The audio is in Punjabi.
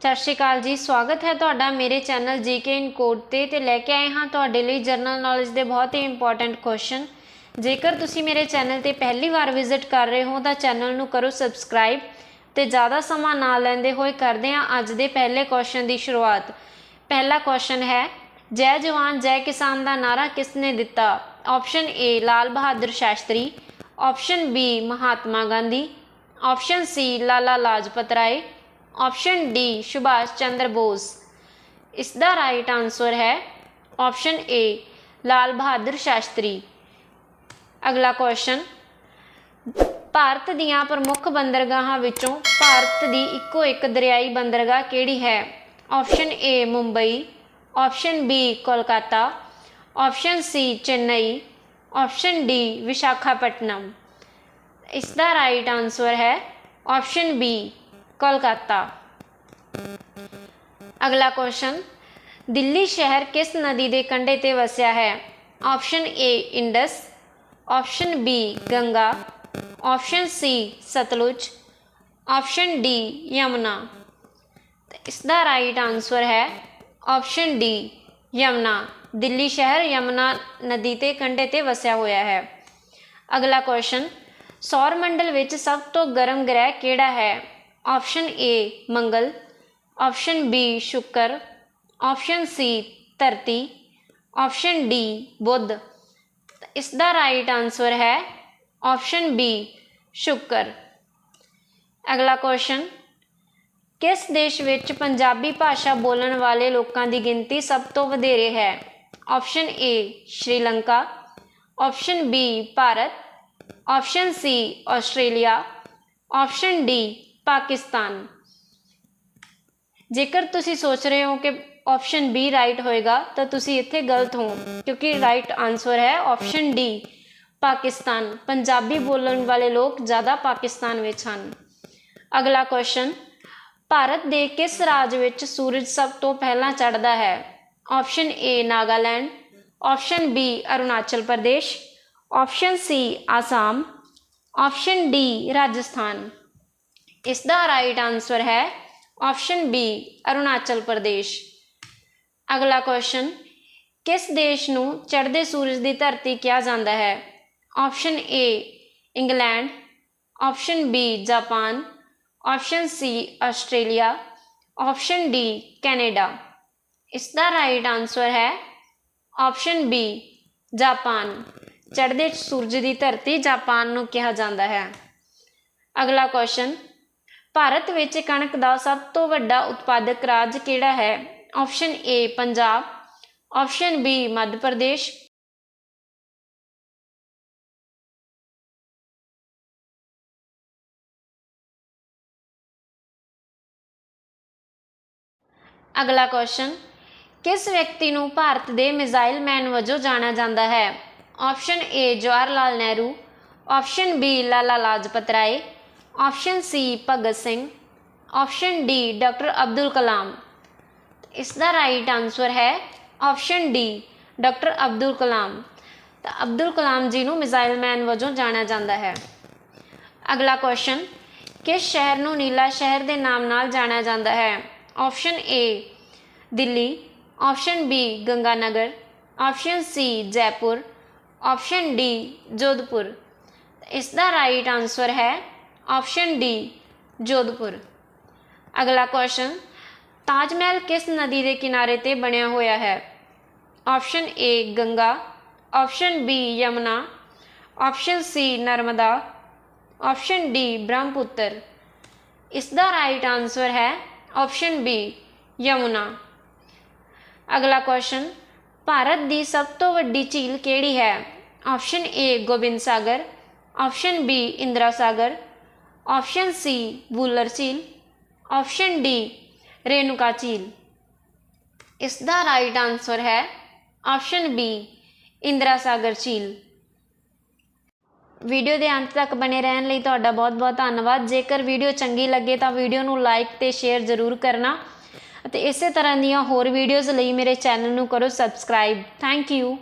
ਸਤਿ ਸ਼੍ਰੀ ਅਕਾਲ ਜੀ, ਸਵਾਗਤ ਹੈ ਤੁਹਾਡਾ ਮੇਰੇ ਚੈਨਲ ਜੀਕੇ ਇਨ ਕੋਡ ਤੇ ਤੇ ਲੈ ਕੇ ਆਏ ਹਾਂ ਤੁਹਾਡੇ ਲਈ ਜਨਰਲ ਨੌਲੇਜ ਦੇ ਬਹੁਤ ਹੀ ਇੰਪੋਰਟੈਂਟ ਕੁਐਸਚਨ ਜੇਕਰ ਤੁਸੀਂ ਮੇਰੇ ਚੈਨਲ ਤੇ ਪਹਿਲੀ ਵਾਰ ਵਿਜ਼ਿਟ ਕਰ ਰਹੇ ਹੋ ਤਾਂ ਚੈਨਲ ਨੂੰ ਕਰੋ ਸਬਸਕ੍ਰਾਈਬ ਤੇ ਜ਼ਿਆਦਾ ਸਮਾਂ ਨਾ ਲੈਂਦੇ ਹੋਏ ਕਰਦੇ ਹਾਂ ਅੱਜ ਦੇ ਪਹਿਲੇ ਕੁਐਸਚਨ ਦੀ ਸ਼ੁਰੂਆਤ। ਪਹਿਲਾ ਕੁਐਸਚਨ ਹੈ, ਜੈ ਜਵਾਨ, ਜੈ ਕਿਸਾਨ ਦਾ ਨਾਰਾ ਕਿਸ ਨੇ ਦਿੱਤਾ? Option A Lal Bahadur Shastri. Option B Mahatma Gandhi. Option C Lala Lajpat Rai. Option D, Subhash Chandra Bose. ਇਸ ਦਾ ਰਾਈਟ ਆਨਸਰ ਹੈ ਆਪਸ਼ਨ ਏ ਲਾਲ ਬਹਾਦਰ ਸ਼ਾਸਤਰੀ। ਅਗਲਾ ਕੁਐਸਚਨ ਭਾਰਤ ਦੀਆਂ ਪ੍ਰਮੁੱਖ ਬੰਦਰਗਾਹਾਂ ਵਿੱਚੋਂ ਭਾਰਤ ਦੀ ਇੱਕੋ ਇੱਕ ਦਰਿਆਈ ਬੰਦਰਗਾਹ ਕਿਹੜੀ ਹੈ? Option A Mumbai. Option B Kolkata. Option C Chennai. Option D Visakhapatnam. ਇਸ ਦਾ ਰਾਈਟ ਆਨਸਰ ਹੈ ਆਪਸ਼ਨ ਬੀ ਕੋਲਕਾਤਾ ਅਗਲਾ ਕੁਐਸਚਨ ਦਿੱਲੀ ਸ਼ਹਿਰ ਕਿਸ ਨਦੀ ਦੇ ਕੰਢੇ ਤੇ ਵਸਿਆ ਹੈ option A Indus option B Ganga option C Sutlej option D Yamuna ਇਸ ਦਾ ਰਾਈਟ ਆਨਸਰ ਹੈ ਆਪਸ਼ਨ ਡੀ ਯਮੁਨਾ ਦਿੱਲੀ ਸ਼ਹਿਰ ਯਮੁਨਾ ਨਦੀ ਤੇ ਕੰਢੇ ਤੇ ਵਸਿਆ ਹੋਇਆ ਹੈ ਅਗਲਾ ਕੁਐਸਚਨ ਸੌਰ ਮੰਡਲ ਵਿੱਚ ਸਭ ਤੋਂ ਗਰਮ ਗ੍ਰਹਿ ਕਿਹੜਾ ਹੈ option A Mangal, option B Shukra, option C ਧਰਤੀ, ਆਪਸ਼ਨ ਡੀ ਬੁੱਧ। ਇਸ ਦਾ ਰਾਈਟ ਆਨਸਰ ਹੈ ਆਪਸ਼ਨ ਬੀ ਸ਼ੁੱਕਰ। ਅਗਲਾ ਕੁਐਸਚਨ ਕਿਸ ਦੇਸ਼ ਵਿੱਚ ਪੰਜਾਬੀ ਭਾਸ਼ਾ ਬੋਲਣ ਵਾਲੇ ਲੋਕਾਂ ਦੀ ਗਿਣਤੀ ਸਭ ਤੋਂ ਵਧੇਰੇ ਹੈ? Option A Sri Lanka, option B Bharat, option C Australia, option D Pakistan. ਜੇਕਰ ਤੁਸੀਂ ਸੋਚ ਰਹੇ ਹੋ ਕਿ ਆਪਸ਼ਨ ਬੀ ਰਾਈਟ ਹੋਏਗਾ, ਤਾਂ ਤੁਸੀਂ ਇੱਥੇ ਗਲਤ ਹੋ, ਕਿਉਂਕਿ ਰਾਈਟ ਆਨਸਰ ਹੈ ਆਪਸ਼ਨ ਡੀ ਪਾਕਿਸਤਾਨ। ਪੰਜਾਬੀ ਬੋਲਣ ਵਾਲੇ ਲੋਕ ਜ਼ਿਆਦਾ ਪਾਕਿਸਤਾਨ ਵਿੱਚ ਹਨ। ਅਗਲਾ ਕੁਐਸਚਨ ਭਾਰਤ ਦੇ ਕਿਸ ਰਾਜ ਵਿੱਚ ਸੂਰਜ ਸਭ ਤੋਂ ਪਹਿਲਾਂ ਚੜ੍ਹਦਾ ਹੈ? Option A Nagaland. Option B Arunachal Pradesh. Option C Assam. Option D Rajasthan. ਇਸ ਦਾ ਰਾਈਟ ਆਨਸਰ ਹੈ ਆਪਸ਼ਨ ਬੀ ਅਰੁਣਾਚਲ ਪ੍ਰਦੇਸ਼। ਅਗਲਾ ਕੁਐਸਚਨ ਕਿਸ ਦੇਸ਼ ਨੂੰ ਚੜ੍ਹਦੇ ਸੂਰਜ ਦੀ ਧਰਤੀ ਕਿਹਾ ਜਾਂਦਾ ਹੈ? Option A England. Option B Japan. Option C Australia. Option D Canada. ਇਸ ਦਾ ਰਾਈਟ ਆਨਸਰ ਹੈ ਆਪਸ਼ਨ ਬੀ ਜਾਪਾਨ। ਚੜ੍ਹਦੇ ਸੂਰਜ ਦੀ ਧਰਤੀ ਜਾਪਾਨ ਨੂੰ ਕਿਹਾ ਜਾਂਦਾ ਹੈ। ਅਗਲਾ ਕੁਐਸਚਨ ਭਾਰਤ ਵਿੱਚ ਕਣਕ ਦਾ ਸਭ ਤੋਂ ਵੱਡਾ ਉਤਪਾਦਕ ਰਾਜ ਕਿਹੜਾ ਹੈ? Option A Punjab. Option B Madhya Pradesh. ਅਗਲਾ ਕੁਐਸਚਨ ਕਿਸ ਵਿਅਕਤੀ ਨੂੰ ਭਾਰਤ ਦੇ ਮਿਜ਼ਾਈਲ ਮੈਨ ਵਜੋਂ ਜਾਣਿਆ ਜਾਂਦਾ ਹੈ? Option A Jawahar Lal Nehru. Option B Lala Lajpat Rai. Option C Bhagat Singh option D doctor Abdul Kalam ਇਸ ਦਾ ਰਾਈਟ ਆਨਸਰ ਹੈ option D doctor Abdul Kalam ਤਾਂ ਅਬਦੁਲ ਕਲਾਮ ਜੀ ਨੂੰ ਮਿਜ਼ਾਈਲ ਮੈਨ ਵਜੋਂ ਜਾਣਿਆ ਜਾਂਦਾ ਹੈ ਅਗਲਾ ਕੁਐਸਚਨ ਕਿਸ ਸ਼ਹਿਰ ਨੂੰ ਨੀਲਾ ਸ਼ਹਿਰ ਦੇ ਨਾਮ ਨਾਲ ਜਾਣਿਆ ਜਾਂਦਾ ਹੈ option A Delhi option B Ganganagar option C Jaipur option D Jodhpur ਇਸ ਦਾ ਰਾਈਟ ਆਨਸਰ ਹੈ ਆਪਸ਼ਨ ਡੀ, ਜੋਧਪੁਰ। ਅਗਲਾ ਕੁਐਸਚਨ ਤਾਜ ਮਹਿਲ ਕਿਸ ਨਦੀ ਦੇ ਕਿਨਾਰੇ ਤੇ ਬਣਿਆ ਹੋਇਆ ਹੈ? Option A, Ganga. Option B, Yamuna. Option C, Narmada. Option D, Brahmaputra. ਇਸ ਦਾ ਰਾਈਟ ਆਨਸਰ ਹੈ ਆਪਸ਼ਨ ਬੀ, ਯਮੁਨਾ। ਅਗਲਾ ਕੁਐਸਚਨ ਭਾਰਤ ਦੀ ਸਭ ਤੋਂ ਵੱਡੀ ਝੀਲ ਕਿਹੜੀ ਹੈ? Option A, Gobind Sagar. Option B, Indira Sagar. Option C Wular ਝੀਲ, ਆਪਸ਼ਨ ਡੀ ਰੇਨੂਕਾ ਝੀਲ। ਇਸ ਦਾ ਰਾਈਟ ਆਨਸਰ ਹੈ ਆਪਸ਼ਨ ਬੀ ਇੰਦਰਾ ਸਾਗਰ ਝੀਲ। ਵੀਡੀਓ ਦੇ ਅੰਤ ਤੱਕ ਬਣੇ ਰਹਿਣ ਲਈ ਤੁਹਾਡਾ ਬਹੁਤ-ਬਹੁਤ ਧੰਨਵਾਦ। ਜੇਕਰ ਵੀਡੀਓ ਚੰਗੀ ਲੱਗੇ ਤਾਂ ਵੀਡੀਓ ਨੂੰ ਲਾਈਕ ਤੇ ਸ਼ੇਅਰ ਜ਼ਰੂਰ ਕਰਨਾ। ਅਤੇ ਇਸੇ ਤਰ੍ਹਾਂ ਦੀਆਂ ਹੋਰ ਵੀਡੀਓਜ਼ ਲਈ ਮੇਰੇ ਚੈਨਲ ਨੂੰ ਕਰੋ ਸਬਸਕ੍ਰਾਈਬ ਥੈਂਕ ਯੂ